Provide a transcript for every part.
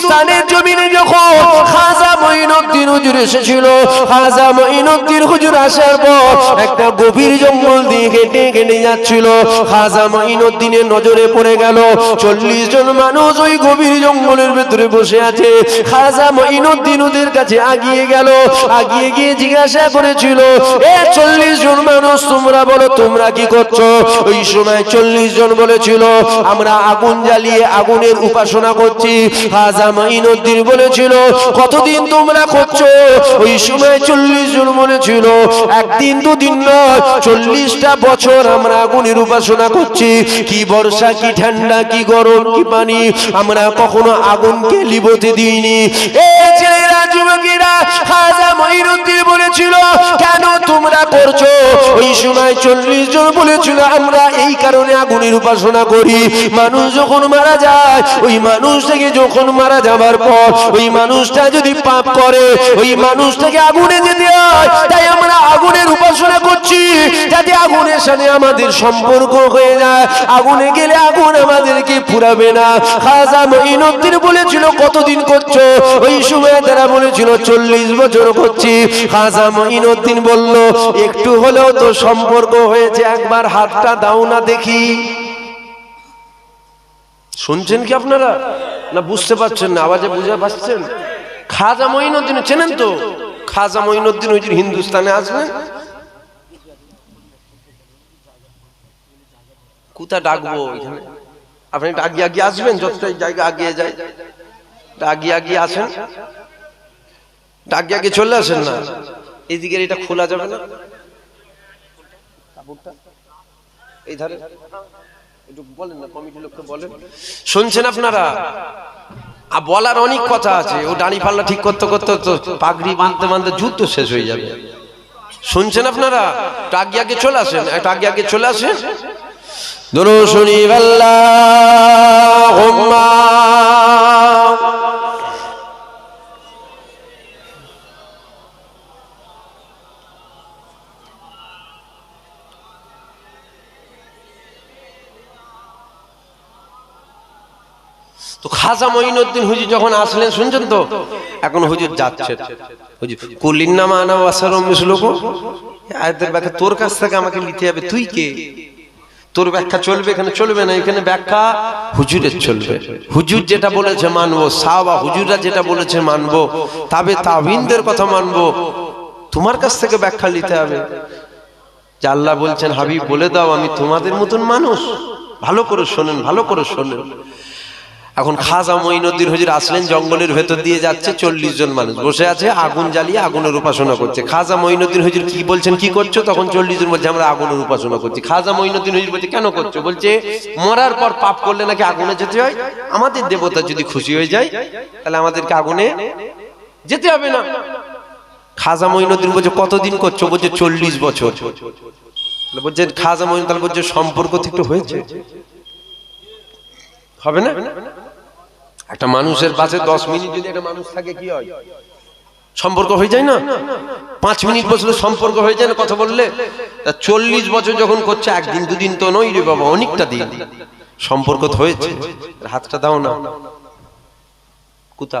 হিন্দুস্তানের জমিনে যখন খাজা মঈনুদ্দিন হুজুর এসেছিল। খাজা মঈনুদ্দিন হুজুর আসার পর একটা গভীর জঙ্গল দিয়ে হেঁটে হেঁটে যাচ্ছিল। খাজা মঈনুদ্দিনের নজরে পড়ে গেল, চল্লিশ জন মানুষ ওই গভীর জঙ্গলের ভেতরে বসে আছে। খাজা মঈনুদ্দিন ওদের কাছে আগিয়ে গেল, আগিয়ে গিয়ে জিজ্ঞাসা করেছিল, এ চল্লিশ জন মানুষ তোমরা বলো, তোমরা কি করছ? ওই সময় চল্লিশ জন বলেছিল, আমরা আগুন জ্বালিয়ে আগুনের উপাসনা করছি। খাজা মঈনুদ্দিন বলেছিল, কতদিন তোমরা করছ ওই সময় চল্লিশ জন বলেছিল একদিন, দুদিন নয়, চল্লিশটা বছর আমরা আগুনের উপাসনা করছি। কি বর্ষা, কি ঠান্ডা, কি গরম, কি পানি, আমরা কখনো আগুনকে লিবতে দিইনি। কেন তোমরা করছ? ওই সময় চল্লিশ জন বলেছিল, আমরা এই কারণে আগুনের উপাসনা করি। মানুষ যখন মারা যায়, ওই মানুষটাকে যখন মারা যাবার পর, ওই মানুষটা যদি পাপ করে ওই মানুষটাকে আগুনে যেতে হয়। তাই আমরা আগুনের উপাসনা করছি, যাতে আগুনের সাথে আমাদের সম্পর্ক হয়ে যায়। আগুনে গেলে আগুন আমাদেরকে পুরাবে না। খাজা মঈনুদ্দিন বলেছিল, কতদিন করছ? ওই সময় তারা বলেছিল, চল্লিশ বছর করছি। খাজা মঈনুদ্দিন বলল, একটু হলেও তো সম্পর্ক হয়েছে, একবার হাতটা দাও না দেখি। শুনছেন কি আপনারা? না বুঝতে পারছেন না, আওয়াজে বুঝে পাচ্ছেন? খাজা মঈনুদ্দিন চেনেন তো? খাজা মঈনুদ্দিন হুজুর হিন্দুস্তানে আসবেন কোথা ডাকবো ওইখানে? আপনি আগে আগে আসবেন, যতটাই জায়গা আগিয়ে যায়। আগে আগে আসেন। আগে আগে চলে আসেন না? এইদিকে এটা খোলা যাবে না? এই ধারে একটু বলেন না লোককে বলেন। শুনছেন আপনারা? আর বলার অনেক কথা আছে। ও ডানি পাল্লা ঠিক করতে করতে তো পাগড়ি বাঁধতে বাঁধতে যুদ্ধ শেষ হয়ে যাবে। শুনছেন আপনারা? টাকিয়াকে চলে আসেন টাকিয়াকে চলে আসেন। ধরো শুনি তো খাজা মঈনুদ্দিন হুজুর যখন আসলেন, শুনছেন তো? এখন হুজুর যাচ্ছে। হুজুর, কুলিন নামা আনা ওয়াসারম মিসলুক আয়াতের ব্যাখ্যা তোর কাছ থেকে আমাকে নিতে হবে, তুই কে? তোর ব্যাখ্যা চলবে এখানে, চলবে না, এখানে ব্যাখ্যা হুজুরের চলবে। হুজুর যেটা বলেছে মানবো, সাহাবা হুজুররা যেটা বলেছে মানবো, তবে তাবিনদের কথা মানবো, তোমার কাছ থেকে ব্যাখ্যা নিতে হবে। যে বলছেন, হাবিব বলে দাও, আমি তোমাদের মতন মানুষ। ভালো করে শোনেন, ভালো করে শোনেন। এখন খাজা মঈনুদ্দিন হুজুর আসলেন জঙ্গলের ভেতর দিয়ে যাচ্ছে চল্লিশ জন মানুষ। বসে আছে আগুন জ্বালিয়ে আগুনের উপাসনা করছে। খাজা মঈনুদ্দিন হুজুর কি বলছেন? কি করছ? তখন চল্লিশ জন বলছে আমরা আগুনের উপাসনা করছি। খাজা মঈনুদ্দিন হুজুর বলছে কেন করছ? বলছে মরার পর পাপ করলে নাকি আগুনে যেতে হয়? আমাদের দেবতা যদি খুশি হয়ে যায় তাহলে আমাদেরকে আগুনে যেতে হবে না। খাজা মঈনুদ্দিন বলছে কতদিন করছ? বলছে চল্লিশ বছর। বলছে খাজা মঈন তাহলে বলছে সম্পর্ক তো একটু হয়েছে। হবে না? একটা মানুষের পাশে দশ মিনিট যদি একটা মানুষ থাকে কি হয়? সম্পর্ক হয়ে যায় না? পাঁচ মিনিট বছর সম্পর্ক হয়ে যায় না কথা বললে? তা চল্লিশ বছর যখন করছে একদিন দুদিন তো নই রে বাবা অনেকটা দিন। সম্পর্ক তো হয়েছে। হাতটা দাও না। কোথা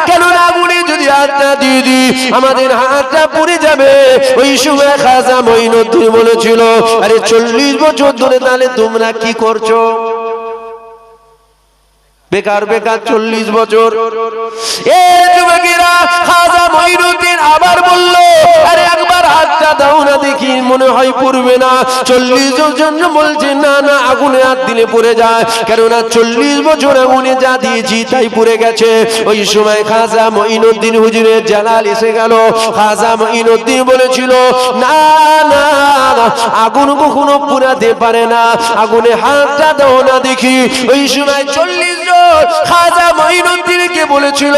কেন উনি যদি হাতটা দিয়ে আমাদের হাতটা পুড়ে যাবে। ওই সময় খাজা মঈনুদ্দিন বলেছিল, আরে চল্লিশ বছর ধরে তাহলে তোমরা কি করছ? বেকার বেকার চল্লিশ বছর। আবার বলল, আরে একবার হাতটা দাও না দেখি, মনে হয় পড়বে না। চল্লিশ জন্য বলছে, না না, আগুনে হাত দিলে পড়ে যায়। কেননা চল্লিশ বছর আগুনে যা দিয়েছি তাই পড়ে গেছে। ওই সময় খাজা মঈনুদ্দিন হুজুরের জালাল এসে গেল। খাজা মঈনুদ্দিন বলেছিল, না না, আগুন কখনো পুরাতে পারে না। আগুনে হাতটা দাও না দেখি। ওই সময় চল্লিশ জন খাজা মঈনুদ্দিনকে বলেছিল,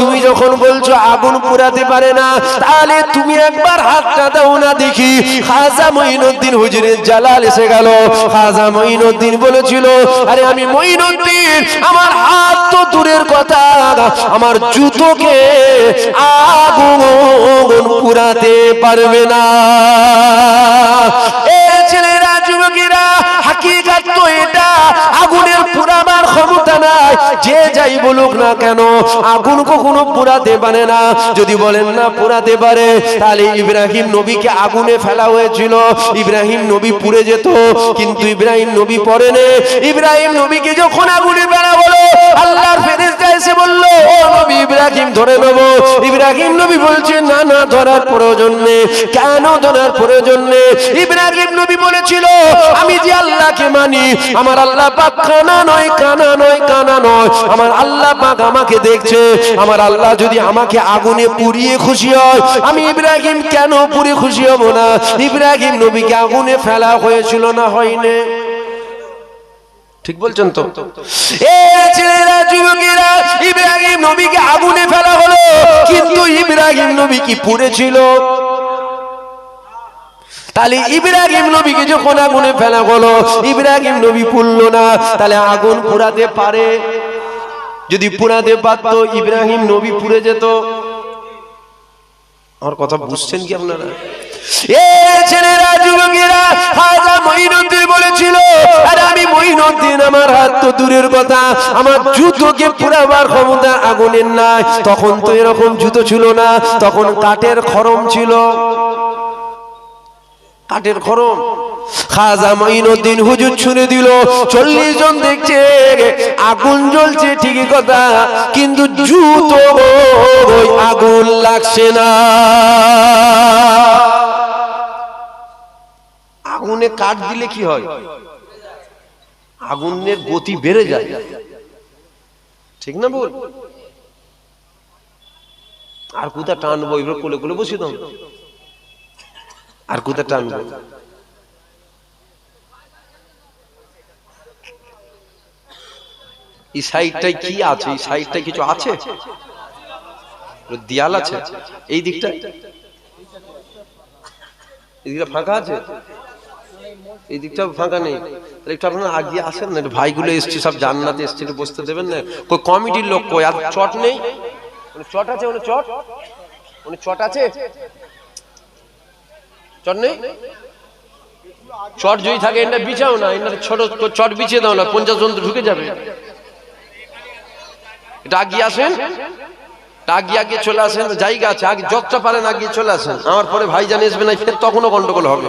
তুমি যখন বলছো আগুন পুরাতে পারে না, তাহলে তুমি একবার হাতটা দাও না দেখি। খাজা মঈনুদ্দিন হুজুরের জালাল এসে গেল। খাজা মঈনুদ্দিন বলেছিল, আরে আমি মঈনুদ্দিন আমার হাত তো দূরের কথা, আমার জুতোকে আগুন পুরাতে পারবে না। যে যাই বলুক না কেন, আগুন কখনো পুরাতে পারে না। যদি বলেন না পুরাতে পারে, তাহলে ইব্রাহিম নবীকে আগুনে ফেলা হয়েছিল। ইব্রাহিম নবী পুড়ে যেত, কিন্তু ইব্রাহিম নবী পড়েনে ইব্রাহিম নবীকে যখন আগুনে ফেলা হলো, আল্লাহর ফেরেশতা এসে বলল, ও নবী, ইব্রাহিম ধরে নেব। ইব্রাহিম নবী বলছে, না না, ধরার প্রয়োজন নেই। কেন ধরার প্রয়োজন নেই? ইব্রাহিম নবী বলেছিল, আমি যে আল্লাহকে মানি, আমার আল্লাহ পাক কানা নয় কানা নয় কানা নয়। আমার আল্লাহ পাক আমাকে দেখছে, আমার আল্লাহ যদি আমাকে আগুনে পুড়িয়ে খুশি হয়, আমি ইব্রাহিম কেন পুড়ে খুশি হব না? ইব্রাহিম নবীকে আগুনে ফেলা হয়েছিল না হয়নি? ঠিক বলছেন তো? ইব্রাহিম নবীকে আগুনে ফেলা হলো, কিন্তু ইব্রাহিম নবী কি পুড়েছিল তাহলে ইব্রাহিম নবীকে যখন আগুনে ফেলা হলো, ইব্রাহিম নবী পুড়লো না, তাহলে আগুন পুরাতে পারে? যদি পুরাতে পারতো ইব্রাহিম নবী পুড়ে যেত। আমার কথা বুঝছেন কি আপনারা? বলেছিল আর আমি আমার হাত তো দূরের কথা। আমার জুতোকে পুরাবার ক্ষমতা আগুনের নাই। তখন তো এরকম জুতো ছিল না তখন কাঠের খরম ছিল। কাঠের খরম। খাজা মাইনুদ্দিন হুজুর ছুঁড়ে দিল, চল্লিশ জন দেখছে, আগুন জ্বলছে ঠিকই কথা, কিন্তু জুতো ওই আগুন লাগছে না। আগুনে কাঠ দিলে কি হয়? আগুনের গতি বেড়ে যায়। ঠিক না বল আর কোথা টানবো? এবার কোলে কোলে বসিয়ে দাও আর কোথা টানবো এই সাইডটায় কি আছে? এই সাইডটায় কিছু আছে? দেয়াল আছে? এই দিকটা? এই দিকটা ফাঁকা আছে? এই দিকটা ফাঁকা নেই। একটু আপনারা আগিয়ে আসেন না ভাইগুলো এসছে, সব জান্নাতে এসছে বসতে দেবেন না। কই কমিটির লোক কই? আর চট নেই? মানে চট আছে মানে চট? মানে চট আছে? চট নেই? চট যদি থাকে এটা বিছাও না এটা ছোট চট বিছিয়ে দাও না, পঞ্চাশ জন ঢুকে যাবে। এটা আগিয়ে আসেন। আগিয়ে আগিয়ে চলে আসেন, জায়গা আছে, আগে যতটা পারেন আগিয়ে চলে আসেন। আমার পরে ভাই জানিয়ে আসবে না ফের তখনও গন্ডগোল হবে।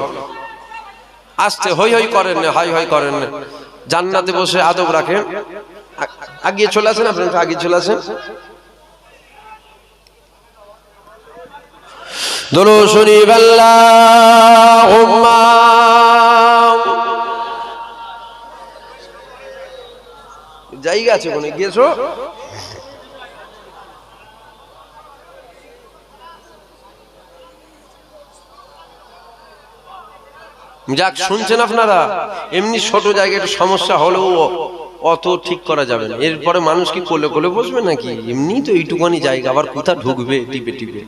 আসতে হই হই করেন না, হাই হাই করেন না। জান্নাতে বসে আদব রাখেন। আগিয়ে চলে আসেন, আপনার আগিয়ে চলে আসেন। দোলো শরীফ আল্লাহুম্মা জায়গা আছে গিয়েছো? যাক, শুনছেন আপনারা? এমনি ছোট জায়গায় সমস্যা হলেও অত ঠিক করা যাবে না। এরপরে মানুষ কি কোলে কোলে বসবে নাকি? এমনি তো এইটুকানি জায়গা, আবার কোথা ঢুকবে টিপে টিপে?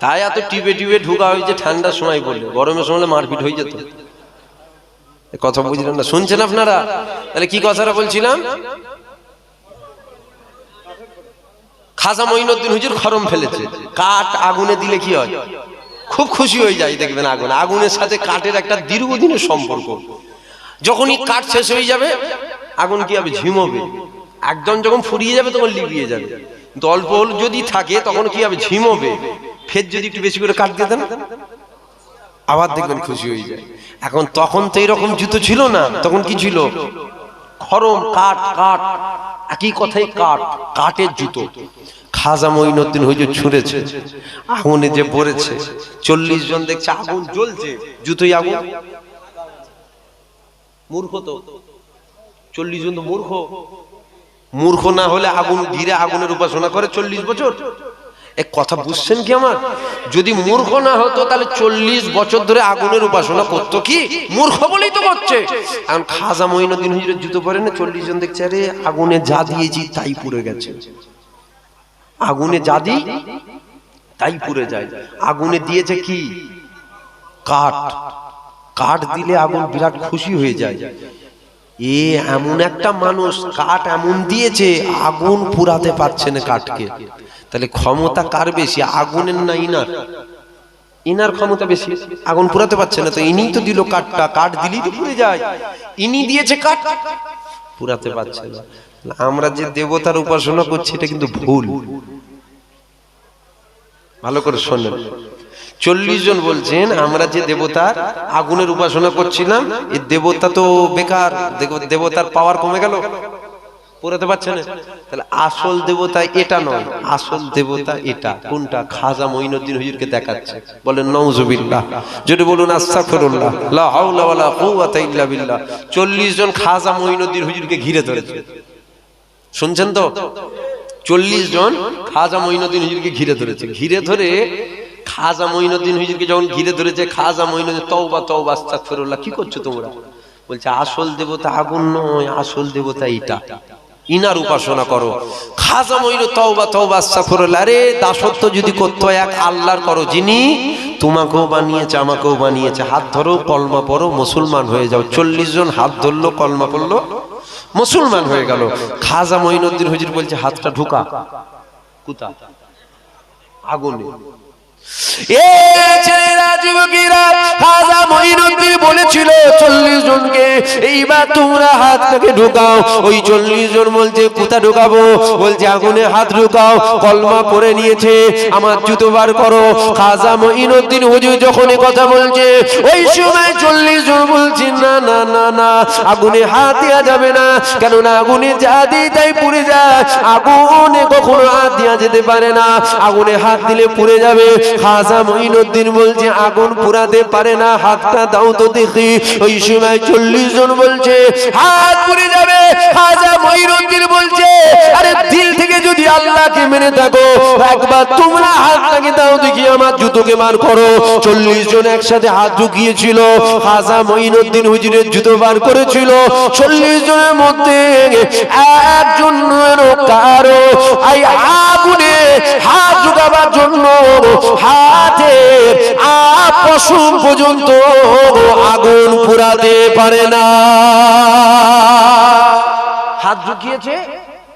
তাই এত টিপে টিপে ঢুকা হয়েছে ঠান্ডার সময় বলে, গরমের সময় মারপিট হয়ে যেত। কথা বুঝলেন না। শুনছেন আপনারা? তাহলে কি কথাটা বলছিলাম? খাজা মঈনুদ্দিন হুজুর খরম ফেলেছে। কাঠ আগুনে দিলে কি হয়? খুব খুশি হয়ে যায়, দেখবেন আগুন। আগুনের সাথে কাঠের একটা দীর্ঘদিনের সম্পর্ক। যখনই কাঠ শেষ হয়ে যাবে, আগুন কি হবে? ঝিমবে। একদম যখন ফুরিয়ে যাবে, তখন লিবিয়ে যাবে। কিন্তু যদি থাকে, তখন কি হবে? ঝিমবে। ফের যদি একটু বেশি করে কাঠ দিয়ে দেন, আবার দেখবেন খুশি হয়ে যায়। এখন তখন তো এরকম জুতো ছিল না, তখন কি ছিল? খরম, কাঠ কাঠ, একই কথাই কাঠ, কাঠের জুতো। খাজা মঈনুদ্দিন হুজুর ছুঁড়েছে, আগুনে যে পড়েছে চল্লিশ জন দেখছে আগুন জ্বলছে, জুতোই আগুন। মূর্খ তো। চল্লিশ জন তো মূর্খ। মূর্খ না হলে আগুন ঘিরে আগুনের উপাসনা করে চল্লিশ বছর। এক কথা বুঝছেন কি আমার? যদি মূর্খ না হতো তাহলে চল্লিশ বছর ধরে আগুনের উপাসনা করতো কি? মূর্খ বলেই তো করছে এখন খাজা মঈনুদ্দিন হুজুরের জুতো পরে না চল্লিশ জন দেখছে আরে আগুনে যা দিয়েছি তাই পুড়ে গেছে। আগুনে যা দিই তাই পুড়ে যায়। আগুনে দিয়েছে কি? কাঠ। কাঠ দিলে আগুন বিরাট খুশি হয়ে যায়। এ এমন একটা মানুষ কাঠ এমন দিয়েছে আগুন পুরাতে পারছে না কাঠকে। তাহলে ক্ষমতা কার বেশি? আগুনের না ইনার? ইনার। ক্ষমতা বেশি? আগুন পুরাতে পারছে না তো ইনি তো দিল কাঠটা কাঠ দিলেই তো পুড়ে যায়। ইনি দিয়েছে কাঠ পুরাতে পারছে না। আমরা যে দেবতার উপাসনা করছি এটা কিন্তু ভুল। ভালো করে শোনেন। চল্লিশ জন বলছেন আমরা যে দেবতার আগুনের উপাসনা করছিলাম এই দেবতা তো বেকার দেবতার পাওয়ার কমে গেল। পুরাতে পারছে না? তাহলে আসল দেবতা এটা নয়, আসল দেবতা এটা। কোনটা? খাজা মঈনুদ্দিন হুজুরকে দেখাচ্ছে। বলেন, নওজুবিল্লাহ। যদি বলুন, আস্তাগফিরুল্লাহ, লা হাওলা ওয়ালা কুওয়াতা ইল্লা বিল্লাহ। 40 জন খাজা মঈনুদ্দিন হুজুরকে ঘিরে ধরেছে। শুনছেন তো? চল্লিশ জন খাজা মঈনুদ্দিন হুজুরকে ঘিরে ধরেছে। ঘিরে ধরে খাজা মঈনুদ্দিন হুজুরকে যখন ঘিরে ধরেছে, খাজা মঈনুদ্দিন তওবা তওবা, আস্তাগফিরুল্লাহ, কি করছ তোমরা? বলছে, আসল দেবতা আগুন নয়, আসল দেবতা এটা। ইনার উপাসনা করো। খাজা মঈনু তওবা তওবা, আস্তাগফিরুল্লাহ। আরে, দাসত্ব যদি করতে হয় এক আল্লাহর করো। যিনি তোমাকেও বানিয়েছে, আমাকেও বানিয়েছে। হাত ধরো, কলমা পড়ো, মুসলমান হয়ে যাও। চল্লিশ জন হাত ধরলো, কলমা পড়ল, মুসলমান হয়ে গেল। খাজা মঈনুদ্দিন হুজুর বলছে, হাতটা ঢুকা। কুতা। আগুনে। এ ছেলেরা যুবকেরা খাজা মঈনুদ্দিন বলেছিল চল্লিশ জনকে এইবার তোমরা হাতটাকে ঢুকাও। ওই চল্লিশ জন বলছে, কোথা ঢুকাবো? বলছে, আগুনে হাত ঢুকাও, কলমা পরে নিয়েছে, আমার জুতো বার করো। খাজা মঈনুদ্দিন হুজুর যখন কথা বলছে, ওই সময় চল্লিশ জন বলছে, না না না না, আগুনে হাত দেওয়া যাবে না, কেননা আগুনে যা দিই তাই পুড়ে যায়। আগুনে কখনো হাত দেওয়া যেতে পারে না, আগুনে হাত দিলে পুড়ে যাবে। খাজা মঈনুদ্দিন বলছে, আগুন পুরাতে পারে না, হাতটা দাও তো দেখি। ওই সময় চল্লিশ জন বলছে, হাত পুড়ে যাবে। খাজা মঈনুদ্দিন বলছে, আরে দিল থেকে যদি আল্লাহকে মেনে থাকো, একবার তোমরা হাত হাতটাকে দাও দেখি আমার জুতোকে মার করো। চল্লিশ জন একসাথে হাত ঢুকিয়েছিল, খাজা মঈনুদ্দিন হুজুরের জুতো বার করেছিল। চল্লিশ জনের মধ্যে একজন কারও। এই আগুনে হাত ঢুকাবার জন্য হাতে পশম পর্যন্ত আগুন পুরাতে পারে না। হাত ঢুকিয়েছে,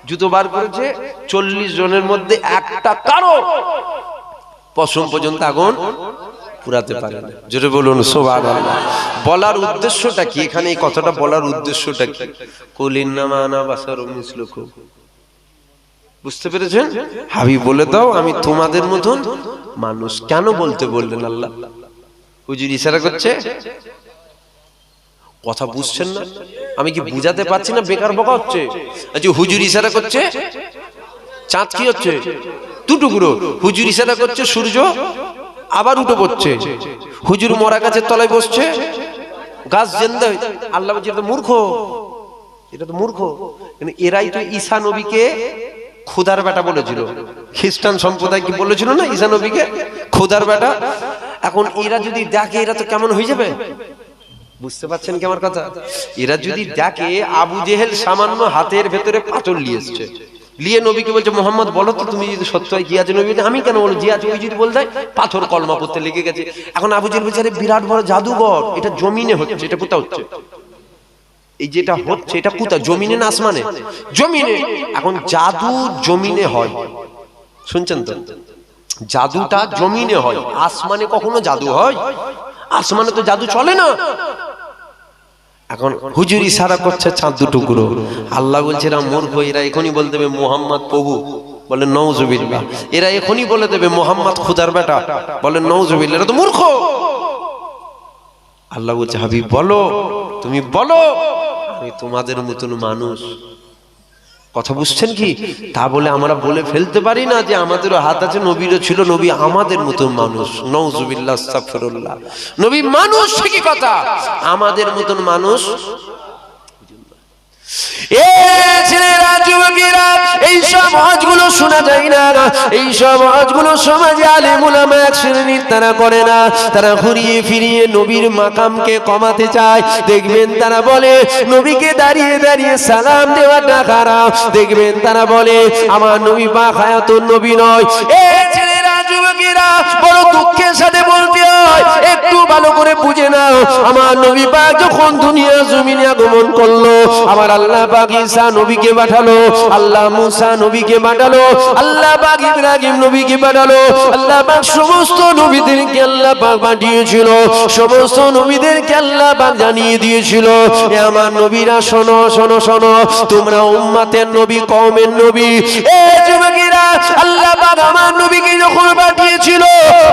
জুতো বার করেছে, চল্লিশ জনের মধ্যে একটা কারও পশম পর্যন্ত আগুন পুরাতে পারে না। জোরে বলুন সোবান বলার উদ্দেশ্যটা কি? এখানে এই কথাটা বলার উদ্দেশ্যটা কি? কলিন্নামানা বাসার মিসলুকুম। বুঝতে পেরেছেন? হাবি বলে দাও, আমি তোমাদের মতন মানুষ। কেন বলতে বললেন আল্লাহ? হুজুর ইশারা করছে? কথা বুঝছেন না? আমি কি বুঝাতে পারছি না? বেকার বকা হচ্ছে। আচ্ছা হুজুর ইশারা করছে? চাঁদ কি হচ্ছে? দুটুকরো হুজুর ইশারা করছে, সূর্য আবার উঠে পড়ছে। হুজুর মরা গাছের তলায় বসছে। গাছ জেন্দে আল্লাহ বলছে, এটা মূর্খ। এটা তো মূর্খ। এরাই তো ঈসা নবীকে খুদার বেটা বলেছিল। খ্রিস্টান সম্প্রদায় কি বলেছিল না ঈসা নবীকে? খুদার বেটা? এখন এরা যদি দেখে এরা তো কেমন হয়ে যাবে? বুঝতে পারছেন কি আমার কথা? এরা যদি দেখে আবু জেহেল সামান্য হাতের ভেতরে পাথর নিয়ে এসছে। লিয়ে নবীকে বলছে মোহাম্মদ বলো তো তুমি যদি সত্য হয় গিয়াছে নবী? আমি কেন বলো জিয়াছে ওই যদি বলতে হয়, পাথর কলমা পড়তে লেগে গেছে। এখন আবু জেহেল বলছে বিরাট বড় জাদুঘর। এটা জমিনে হচ্ছে এটা কোথাও হচ্ছে? এই যেটা হচ্ছে এটা কোথায় জমিনে না আসমানে? জমিনে? এখন জাদু জমিনে হয়। শুনছেন তো? জাদুটা জমিনে হয়। আসমানে কখনো জাদু হয়? আসমানে তো জাদু চলে না। এখন হুজুর ইশারা করছে চাঁদ দুটুকরো আল্লাহ বলছে এরা মূর্খ এরা এখনই বলে দেবে মোহাম্মদ প্রভু। বলে নৌজুবিল্লাহ এরা এখনই বলে দেবে মোহাম্মদ খুদার বেটা। বলে নৌজুবিল্লাহ এরা তো মূর্খ। আল্লাহ বলছে হাবিব বলো। তুমি বলো। আমি তোমাদের মতন মানুষ। কথা বুঝছেন কি? তা বলে আমরা বলে ফেলতে পারি না যে আমাদেরও হাত আছে, নবীরও ছিল নবী আমাদের মতো মানুষ। আস্তাগফিরুল্লাহ। নবী মানুষ কি কথা। আমাদের মতন মানুষ তারা ঘুরিয়ে ফিরিয়ে নবীর মাকামকে কমাতে চায়। দেখবেন তারা বলে, নবীকে দাঁড়িয়ে দাঁড়িয়ে সালাম দেওয়াটা খারাপ। দেখবেন তারা বলে, আমার নবী পাক হায়াতুন নবী নয়। এ ছেলেরা যুবকেরা, বড় দুঃখের সাথে বলতে হয়, একটু ভালো করে বুঝে নাও, আমার নবী পাক যখন দুনিয়া জমিনে আগমন করল, আমার আল্লাহ পাক ঈসা নবীকে পাঠালো, আল্লাহ মুসা নবীকে পাঠালো, আল্লাহ পাক ইব্রাহিম নবীকে পাঠালো, আল্লাহ পাক সমস্ত নবীদেরকে আল্লাহ পাক পাঠিয়েছিল, সমস্ত নবীদেরকে আল্লাহ পাক জানিয়ে দিয়েছিল, এ আমার নবীরা শোনো শোনো শোনো, তোমরা উম্মাতের নবী, কওমের নবী, এ যুবকেরা আল্লাহ আমার নবীকে যখন পাঠিয়েছিল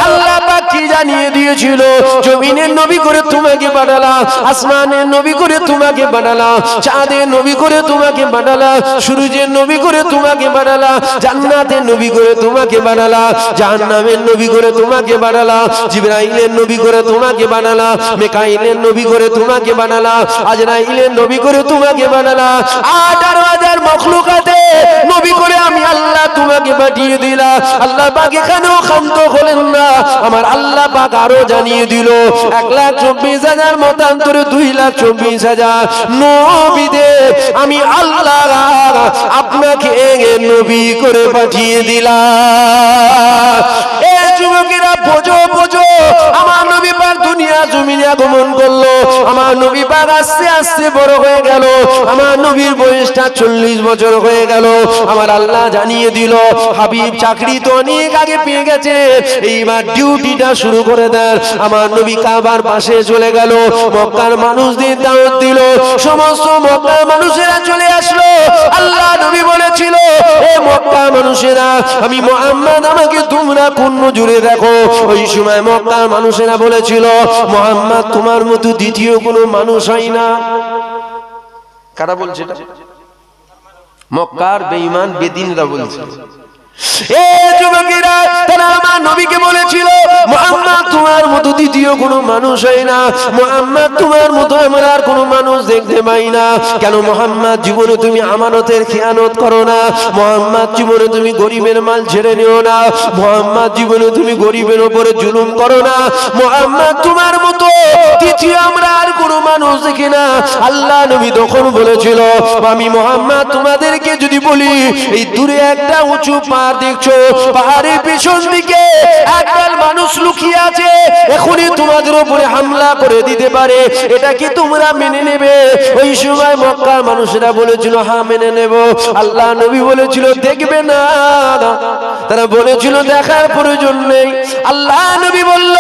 আল্লাহ কি জানিয়ে দিয়েছিল জমিনের নবী করে তোমাকে পাঠালাম আসমানের নবী করে তোমাকে পাঠালাম চাঁদের নবী করে তোমাকে পাঠালাম সূর্যের নবী করে তোমাকে পাঠালাম জান্নাতের নবী করে তোমাকে বানালাম জাহান্নামের নবী করে তোমাকে বানালাম জিবরাইলের নবী করে তোমাকে বানালাম মেকাইলের নবী করে তোমাকে বানালাম আজরাইলের নবী করে তোমাকে বানালাম আঠারো হাজার মখলুকাতে নবী করে আমি আল্লাহ তোমাকে পাঠিয়ে দিলা। আল্লাহ পাক এখানেও ক্ষান্ত হলেন না। আমার আল্লাহ পাক আরও জানিয়ে দিল, এক লাখ চব্বিশ হাজার, মতান্তরে দুই লাখ চব্বিশ হাজার। নবীদে আমি আল্লাহ আপনাকে নবী করে পাঠিয়ে দিলাম। যুবকেরা, বোঝো বোঝো। আমার নবী পাক দুনিয়া জমিনে আগমন করল। আমার নবী পাক আস্তে আস্তে বড় হয়ে গেল। আমার নবীর বয়সটা চল্লিশ বছর হয়ে গেল। আমার আল্লাহ জানিয়ে দিল, হাবিব চাকরি তো অনেক আগে পেয়ে গেছে। এইবার ডিউটিটা শুরু করে দেন। আমার নবী কাবার পাশে চলে গেল। মক্কার মানুষদের দাওয়াত দিল। সমস্ত মক্কার মানুষেরা চলে আসলো। আল্লাহ নবী বলেছিল, এ মক্কা মানুষেরা, আমি মোহাম্মদ আমাকে তোমরা কোন জুড়ে দেখো, ওই সময় মক্কার মানুষেরা বলেছিল, মোহাম্মদ, তোমার মতো দ্বিতীয় কোনো মানুষ হয় না। কারা বলছে মক্কার বেঈমান বেদিনরা বলছে। মুহাম্মদ তোমার মতো জীবনে তুমি গরিবের উপরে জুলুম করো না। মোহাম্মদ, তোমার মতো দ্বিতীয় আমরা আর কোনো মানুষ দেখি না। আল্লাহ নবী তখন বলেছিল, আমি মোহাম্মদ, তোমাদেরকে যদি বলি, এই দূরে একটা উঁচু পাহাড় দেখছ? পাহাড়ের পিছন দিকে একদল মানুষ লুকিয়ে আছে। এখনই তোমাদের উপরে হামলা করে দিতে পারে। এটা কি তোমরা মেনে নেবে? ওই সময় মক্কার মানুষেরা বলেছিল হ্যাঁ মেনে নেব। আল্লাহ নবী বলেছিল, দেখবে না। তারা বলেছিল, দেখার প্রয়োজন নেই। আল্লাহ নবী বলল,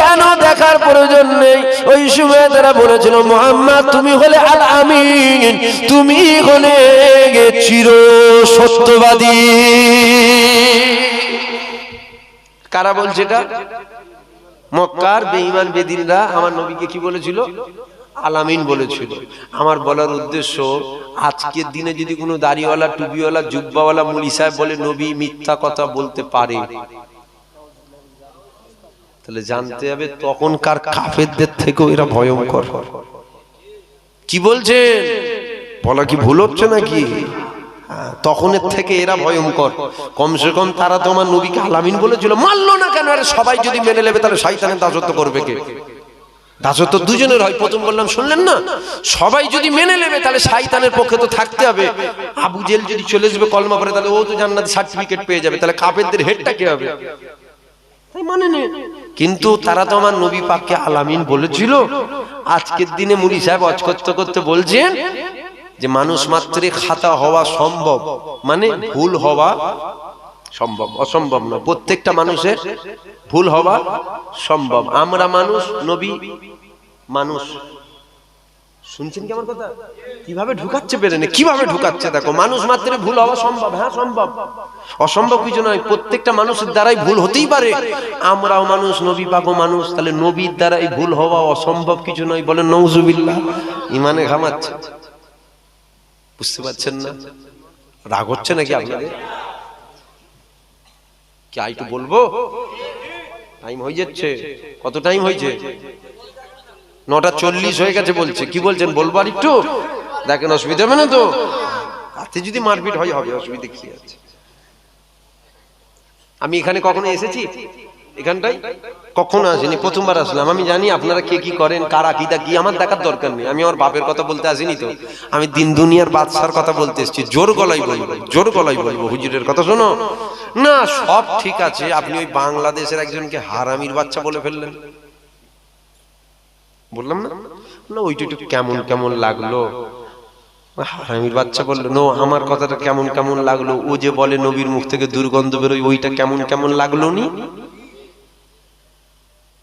কেন দেখার প্রয়োজন নেই। ওই সময় তারা বলেছিল, মোহাম্মদ, তুমি হলে আল আমিন তুমি হলে চির সত্যবাদী কারা বলছে এটা? মক্কার বেঈমান বেদিনরা আমার নবীকে কি বলেছিল? আলামিন বলেছিল। আমার বলার উদ্দেশ্য আজকের দিনে যদি কোনো দাড়িওয়ালা, টুপিওয়ালা, জুব্বাওয়ালা মুলি সাহেব বলে নবী মিথ্যা কথা বলতে পারে তাহলে জানতে হবে তখনকার কাফেরদের থেকেও এরা ভয়ঙ্কর। কি বলছে বলা কি ভুল হচ্ছে নাকি? হ্যাঁ, তখনের থেকে এরা ভয়ঙ্কর। কমসে কম তারা তোমার নবীকে আলামিন বলেছিল মানলো না কেন? আরে সবাই যদি মেনে নেবে তাহলে শয়তানের দাসত্ব করবে কে? দাসত্ব দুজনের হয়। প্রথম বললাম শুনলেন না? সবাই যদি মেনে নেবে তাহলে শয়তানের পক্ষে তো থাকতে হবে। আবু জেল যদি চলে যাবে কলমা পরে তাহলে ও তো জান্নাত সার্টিফিকেট পেয়ে যাবে। তাহলে কাফেরদের হেডটা কে হবে? তাই মানে নে কিন্তু তারা তো আমার নবী পাককে আলামিন বলেছিল। আজকের দিনে মুড়ি সাহেব অজ করতে করতে বলছেন যে মানুষ মাত্রে খাতা হওয়া সম্ভব মানে ভুল হওয়া সম্ভব, অসম্ভব না প্রত্যেকটা মানুষের ভুল হওয়া সম্ভব। আমরা মানুষ, নবী মানুষ। শুনছেন কি আমার কথা? কীভাবে ঢুকাচ্ছে পেরেনে কীভাবে ঢুকাচ্ছে দেখো? মানুষ মাত্রে ভুল হওয়া সম্ভব হ্যাঁ সম্ভব। অসম্ভব কিছু নয়, প্রত্যেকটা মানুষের দ্বারাই ভুল হতেই পারে। আমরাও মানুষ, নবী পাগো মানুষ, তাহলে নবীর দ্বারাই ভুল হওয়া অসম্ভব কিছু নয় বলে নৌজুবিল্লাহ ইমানে ঘামাচ্ছে বুঝতে পারছেন না? রাগ হচ্ছে নাকি আপনাদের? কি একটু বলব? টাইম হয়ে যাচ্ছে। কত টাইম হয়েছে? নটা চল্লিশ হয়ে গেছে বলছে। কি বলছেন? বলবার একটু? দেখেন, অসুবিধা হবে না তো? রাতে যদি মারপিট হয়, হবে, অসুবিধা কি আছে? আমি এখানে কখনো এসেছি? এখানটাই কখনো আসিনি, প্রথমবার আসলাম। আমি জানি আপনারা কে কি করেন, কার আকিদা কি আমার দেখার দরকার নেই। আমি আমার বাপের কথা বলতে আসিনি তো। আমি দিন দুনিয়ার বাদশার কথা বলতে এসেছি। জোর গলায় বলব, জোর গলায় বলব। হুজুরের কথা শোনো। না, সব ঠিক আছে। আপনি ওই বাংলাদেশের একজনকে হারামির বাচ্চা বলে ফেললেন। বললাম না? না। ওইটা একটু কেমন কেমন লাগল? হারামির বাচ্চা বলল নো আমার কথাটা কেমন কেমন লাগল? ও যে বলে নবীর মুখ থেকে দুর্গন্ধ বেরোয় ওইটা কেমন কেমন লাগল নি?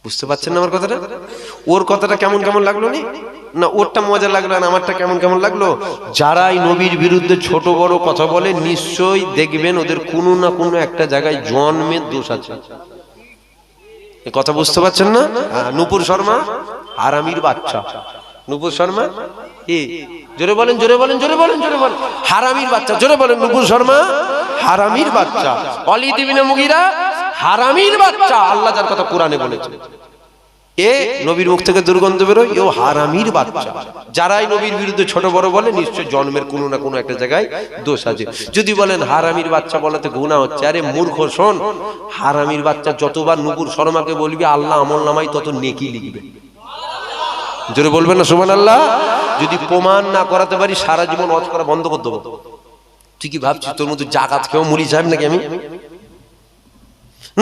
বুঝতে পারছেন না আমার কথাটা? ওর কথাটা কেমন কেমন লাগল নি? না ওরটা মজা লাগল না আমারটা কেমন কেমন লাগল? যারাই নবীর বিরুদ্ধে ছোট বড় কথা বলে নিশ্চয়ই দেখবেন ওদের কোনো না কোনো একটা জায়গায় জন্মের দোষ আছে। কথা বুঝতে পারছেন না? হ্যাঁ, নূপুর শর্মা হারামির বাচ্চা। নূপুর শর্মা? কি? জোরে বলেন জোরে বলেন জোরে বলেন জোরে বলেন। হারামির বাচ্চা, জোরে বলেন, নূপুর শর্মা। হারামির বাচ্চা। অলি দিবিনা মুগিরা, হারামির বাচ্চা। আল্লাহ যার কথা কোরআনে বলেছে এ নবীর মুখ থেকে দুর্গন্ধ বেরোয়, এও হারামির বাচ্চা। যারাই নবীর বিরুদ্ধে ছোট বড় বলে, নিশ্চয় জন্মের কোনো না কোনো একটা জায়গায় দোষ আছে। যদি বলেন হারামির বাচ্চা বলাতে গুণা হচ্ছে, আরে মূর্খ, শোন। হারামির বাচ্চা যতবার নুপুর শর্মাকে বলবি, আল্লাহ আমল নামাই তত নেকি লিখবে। জোরে বলবেন না সুমান আল্লাহ যদি প্রমাণ না করাতে পারি, সারা জীবন অজ করা বন্ধ করে দেবো। তুই কি ভাবছিস তোর মতো জাগাত খেয়েও মুড়ি সাহেব নাকি আমি?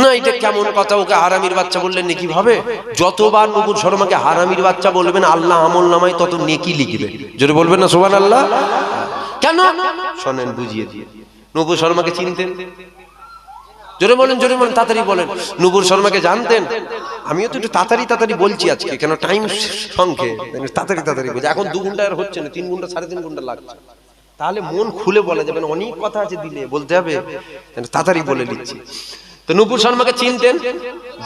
না, এটা কেমন কথা, ওকে হারামির বাচ্চা বললেন নেকি ভাবে যতবার নবুর শর্মাকে হারামির বাচ্চা বলবেন, আল্লাহ আমল নামায় তত নেকি লিখবে। যদি বলবেন না সোমান আল্লাহ কেন? শোনেন, বুঝিয়ে দিয়ে নবুর শর্মাকে চিনতেন? জোরে বলেন জোরে বলেন, তাড়াতাড়ি বলেন। নুপুর শর্মাকে জানতেন? আমিও তো একটু তাড়াতাড়ি তাড়াতাড়ি বলছি আজকে, কেন টাইম সংখ্যে। তাড়াতাড়ি তাড়াতাড়ি বলছি। এখন দু ঘণ্টা আর হচ্ছে না, তিন ঘণ্টা, সাড়ে তিন ঘণ্টা লাগছে। তাহলে মন খুলে বলা যাবে অনেক কথা আছে দিলে বলতে হবে। তাড়াতাড়ি বলে দিচ্ছি। তো নুপুর শর্মাকে চিনতেন,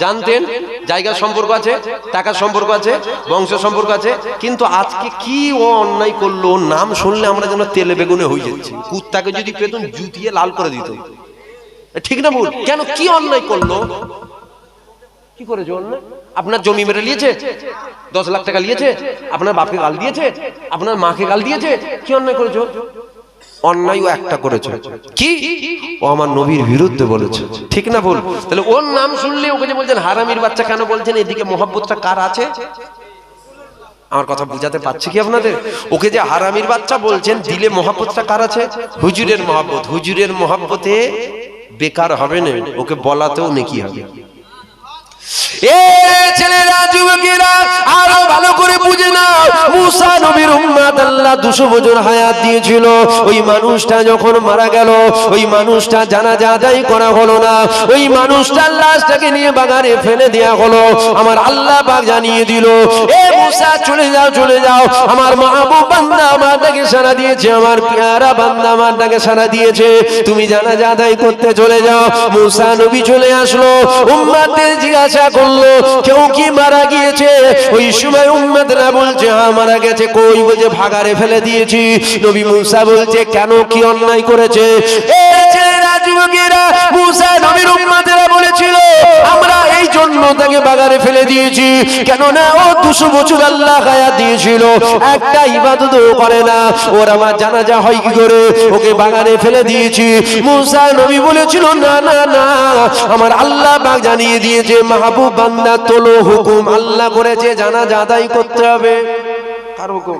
জানতেন, জায়গার সম্পর্ক আছে, টাকার সম্পর্ক আছে বংশ সম্পর্ক আছে, কিন্তু আজকে কি ও অন্যায় করল নাম শুনলে আমরা যেন তেলে বেগুনে হয়ে যাচ্ছি। কুত্তাকে যদি পেতন, জুতিয়ে লাল করে দিত। ঠিক না, ভুল। কেন? কি অন্যায় করল? কি অন্যায়? আপনার জমি মেরে নিয়েছে, দশ লাখ টাকা নিয়েছে, আপনার বাপকে গাল দিয়েছে, আপনার মাকে গাল দিয়েছে, কি অন্যায় করেছে ও? অন্যায় একটা করেছে। কি? ও আমার নবীর বিরুদ্ধে বলেছে। ঠিক না, ভুল? তাহলে ওর নাম শুনলে ওকে যে বলছেন হারামির বাচ্চা কেন বলছেন? এদিকে মোহাব্বতটা কার আছে? আমার কথা বুঝাতে পারছি কি আপনাদের? ওকে যে হারামির বাচ্চা বলছেন, দিলে মহাব্বতটা কার আছে? হুজুরের মহাব্বত। হুজুরের মহাব্বতে বেকার হবে না ওকে বলাতেও নেকি হবে এ ছেলেরা যুবকেরা আরও ভালো করে বুঝে নাও। মুসা নবীর উম্মাত আল্লাহ 200 বছর হায়াত দিয়েছিল। ওই মানুষটা যখন মারা গেল, ওই মানুষটা জানাজা আদায় করা হলো না। ওই মানুষটার লাশটাকে নিয়ে বাগানে ফেলে দেয়া হলো। আমার আল্লাহ জানিয়ে দিল, এ মুসা, চলে যাও চলে যাও। আমার মাহবুব বান্দা আমার সাড়া দিয়েছে। আমার পেয়ারা বান্দা আমার সাড়া দিয়েছে। তুমি করতে চলে যাও। মুসা নবী চলে আসলো। উম্মাদের জিজ্ঞাসা করল। কেউ কি মারা গিয়েছে? ওই সময় উম্মেদরা বলছে হ্যাঁ মারা গেছে। কই বলছে ভাগারে ফেলে দিয়েছি। নবী মুসা বলছে, কেন কি অন্যায় করেছে? এই ছেলেরা, যুবকেরা, মুসা নবীর এই জন্য তাকে বাগারে ফেলে দিয়েছি। কেননা ও দুশো বছর আল্লাহ হায়াত দিয়েছিল। একটা ইবাদত করে না। ওর আমার জানাজা হয় কি করে? ওকে বাগানে ফেলে দিয়েছি। মুসা নবী বলেছিল, না না না। আমার আল্লাহ বাগ জানিয়ে দিয়েছে, মাহবুব বান্দা তোলো হুকুম। আল্লাহ করেছে, জানাজা আদায় করতে হবে। কার হুকুম?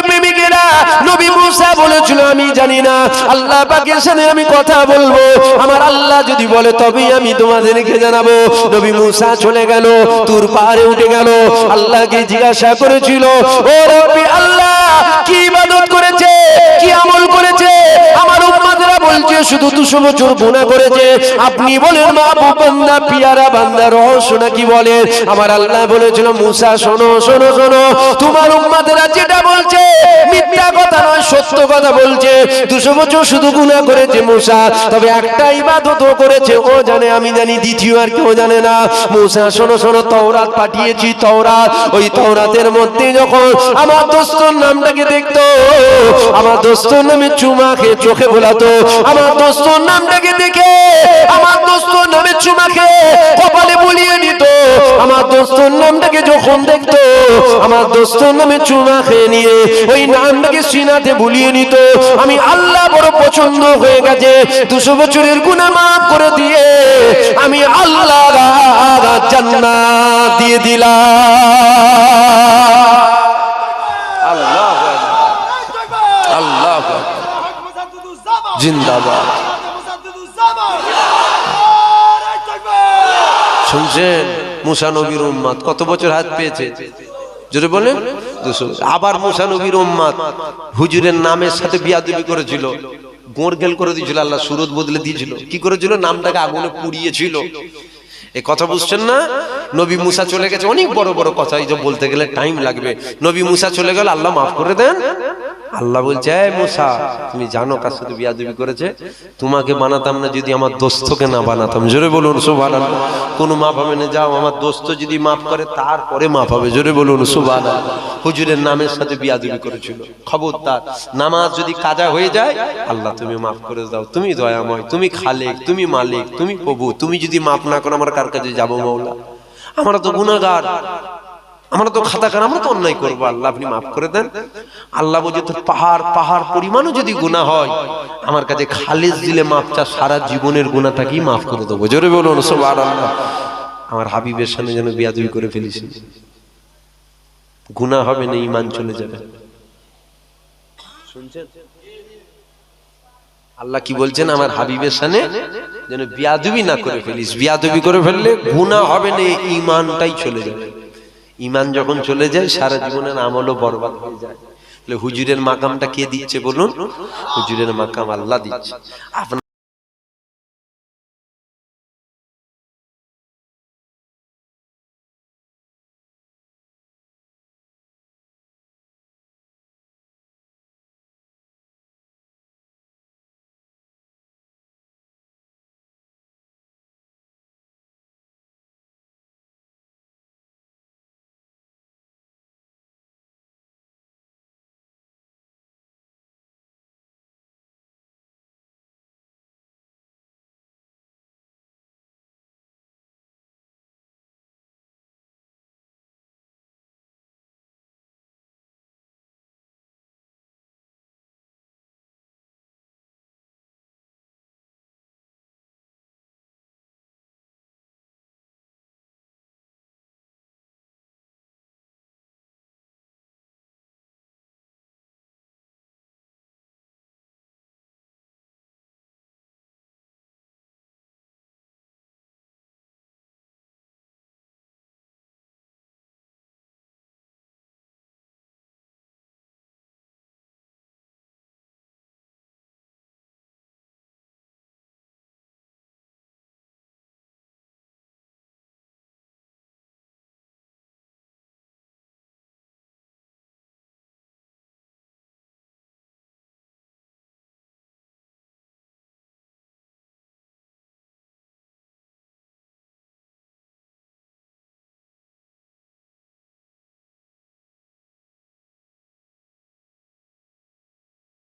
নবী মুসা বলেছিল, আমি জানি না। আল্লাহ পাকের সাথে আমি কথা বলব। আমার আল্লাহ যদি বলে, তবেই আমি তোমাদেরকে জানাব। নবী মুসা চলে গেল তোর পাহাড়ে উঠে গেল। আল্লাহকে জিজ্ঞাসা করেছিল, ও রব্বি আল্লাহ, কি ইবাদত করেছে? কি আমল করেছে? আমার উম্মাদরা বলছে, শুধু দুশো বছর গুনাহ করেছে আপনি বলেন, মা বান্দা পিয়ারা বান্দা, রহস্য শোনা কি বলে? আমার আল্লাহ বলেছিল, মুসা, শোনো শোনো শোনো, তোমার উম্মাদেরা যেটা বলছে, মিথ্যা কথা নয়, সত্য কথা বলছে। দুশো বছর শুধু গুণা করেছে মুসা, তবে করেছে। ও জানে, আমি জানি, দ্বিতীয় আর কেউ জানে না। মুসা, শোনো শোনো, তওরাত পাঠিয়েছি, তওরাত। ওই তওরাতের মধ্যে যখন আমার দোস্তর নামটাকে দেখতো, আমার দোস্তর নামে চুমা খেয়ে চোখে বোলাতো। আমার দোস্তর নামটাকে দেখে, আমার দোস্তর নামে চুমা খেয়ে কপালে বলিয়ে নিত। আমার দোস্তর নামটাকে যখন দেখতো, আমার দোস্তর নামে চুমা খেয়ে নিয়ে ওই নামটাকে সিনাতে বুলিয়ে নিত। আমি আল্লাহ বড় পছন্দ হয়ে গেছে, দুশো বছরের গুণা মাফ করে দিয়ে আমি আল্লাহ জান্নাত দিয়ে দিলাম আল্লাহ আল্লাহ জিন্দাবাদ। শুনছেন? মুসা নবীর উম্মাদ। কত বছর হাত পেয়েছে? জোরে বলেন। দুশো। আবার মুসা নবীর উম্মাদ। হুজুরের নামের সাথে বিয়াদবি করেছিল। গোর গেল করে দিয়েছিল, আল্লাহ সুরত বদলে দিয়েছিল। কি করেছিল? নামটাকে আগুনে পুড়িয়েছিল। এ কথা বুঝছেন না? নবী মুসা চলে গেছে। অনেক বড় বড় কথা। এই যে বলতে গেলে টাইম লাগবে। নবী মুসা চলে গেল আল্লাহ মাফ করে দেন। আল্লাহ বলছে এই মুসা তুমি জানো কার সাথে বিয়াদবি করেছে? তোমাকে বানাতাম না যদি আমার দোস্তকে না বানাতাম। জোরে বলুন সুবহান কোনো মাপ হবে না যাও আমার দোস্ত যদি মাফ করে তারপরে মাফ হবে। জোরে বলুন সুবহান হুজুরের নামের সাথে বিয়াদবি করেছিল। খবরদার নামাজ যদি কাজা হয়ে যায় আল্লাহ তুমি মাফ করে দাও। তুমি দয়াময় তুমি খালেক তুমি মালিক তুমি প্রভু। তুমি যদি মাফ না করো আমরা কার কাছে যাব মৌলা আমরা তো গুনাহগার। আমরা তো খাতাকার আমরা তো অন্যায় করব। আল্লাহ আপনি মাফ করে দেন। আল্লাহ বলছে তোর পাহাড় পাহাড় পরিমাণও যদি গুনাহ হয় আমার কাছে খালিজ দিলে মাফ চা সারা জীবনের গুণাটাকেই মাফ করে দেবো। জোরে বলুন সব আর আল্লাহ আমার হাবিবের সামনে যেন বিয়াদুই করে ফেলিস। গুনাহ হবে না ইমান চলে যাবে। শুনছেন? আল্লাহ কি বলছেন? আমার হাবিবের সামনে যেন বিয়াদুবি না করে ফেলিস। বিয়াদুবি করে ফেললে গুনাহ হবে না ইমানটাই চলে যাবে। ইমান যখন চলে যায়, সারা জীবনের আমলও বরবাদ হয়ে যায়। হুজুরের মাকামটা কে দিচ্ছে বলুন? হুজুরের মাকাম আল্লাহ দিচ্ছে। আপনার